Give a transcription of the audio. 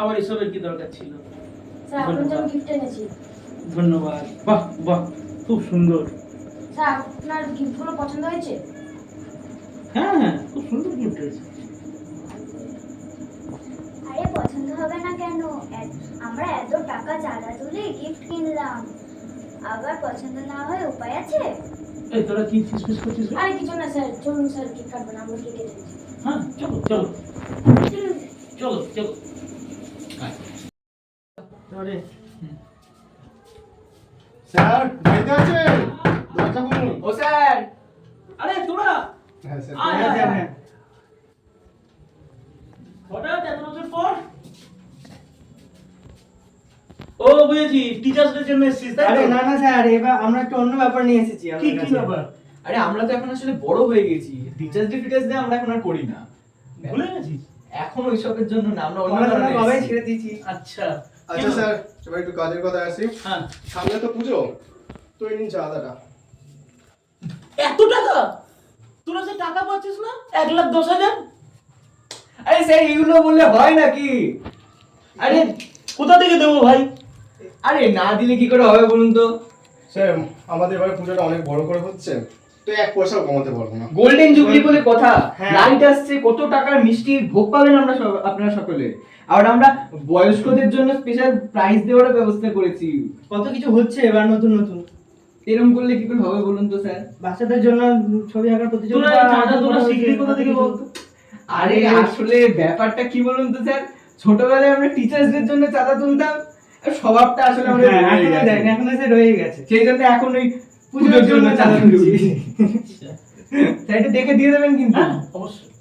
আবার এসবের কি দরকার ছিল? ধন্যবাদ। বাহ বাহ খুব সুন্দর। স্যার আপনার গিফটগুলো পছন্দ হয়েছে? হ্যাঁ হ্যাঁ খুব সুন্দর গিফট হয়েছে। আরে পছন্দ হবে না কেন? আমরা এত টাকা চাঁদা তুলে গিফট কিনলাম। আবার পছন্দ না হয় উপায় আছে? এই তোরা কি ফিসফিস করছিস আরে কিছু না স্যার। চলুন স্যার কেক কাটবেন আমরা কেক কেটেছি হ্যাঁ চলো চলো। চলো চলো। আরে স্যার বাড়িতে আছে? দরজা খুলুন। ও স্যার। আরে তোরা হ্যাঁ স্যার। আয়, হ্যাঁ, আয়, স্যার, আয়। হঠাৎ এত বছর পর। ও বুঝেছি। টিচার্সদের জন্য এসেছিস তাই আরে না না স্যার এবার আমরা একটা অন্য ব্যাপার নিয়ে এসেছি কি কি ব্যাপার? আরে আমরা তো এখন আসলে বড় হয়ে গেছি। টিচার্স ডে ফিচার্স ডে আমরা এখন আর করি না। ভুলে গেছিস? এখন ওইসবের জন্য না আমরা অন্য ধরনের কবে ছেড়ে দিয়েছি। আচ্ছা। আচ্ছা স্যার এবার একটু কাজের কথা আসি। হ্যাঁ। সামনে তো পুজো তো এই নিন চাঁদাটা এত টাকা? তোরা যে টাকা পাচ্ছিস না? এক লাখ দশ হাজার? আরে স্যার এগুলো বললে হয় নাকি? আরে কোথা থেকে দেবো ভাই? আরে না দিলে কি করে হবে বলুন তো? স্যার আমাদের এবারে পুজোটা অনেক বড় করে হচ্ছে। তো এক পয়সাও কমাতে পারব না। গোল্ডেন জুবলি বলে কথা। হ্যাঁ। লাইট আসছে কত টাকার মিষ্টি ভোগ পাবেন আমরা আপনারা সকলে। আর আমরা বয়স্কদের জন্য স্পেশাল প্রাইজ দেওয়ার ব্যবস্থা করেছি। কত কিছু হচ্ছে এবার নতুন নতুন? এরকম করলে কি করে হবে বলুন তো স্যার? বাচ্চাদের জন্য ছবি আঁকার প্রতিযোগিতা এই চাঁদা তোরা শিখলি কোথা থেকে বলতো আরে আসলে ব্যাপারটা কি বলুন তো স্যার? ছোটবেলায় আমরা টিচার্সদের জন্য চাঁদা তুলতাম আর স্বভাবটা আসলে আমাদের হ্যাঁ, এখনও রয়ে গেছে। সেই জন্য এখন ওই পুজোর জন্য তুলছি আচ্ছা এটা দেখে দিয়ে দেবেন কিন্তু। হ্যাঁ অবশ্যই।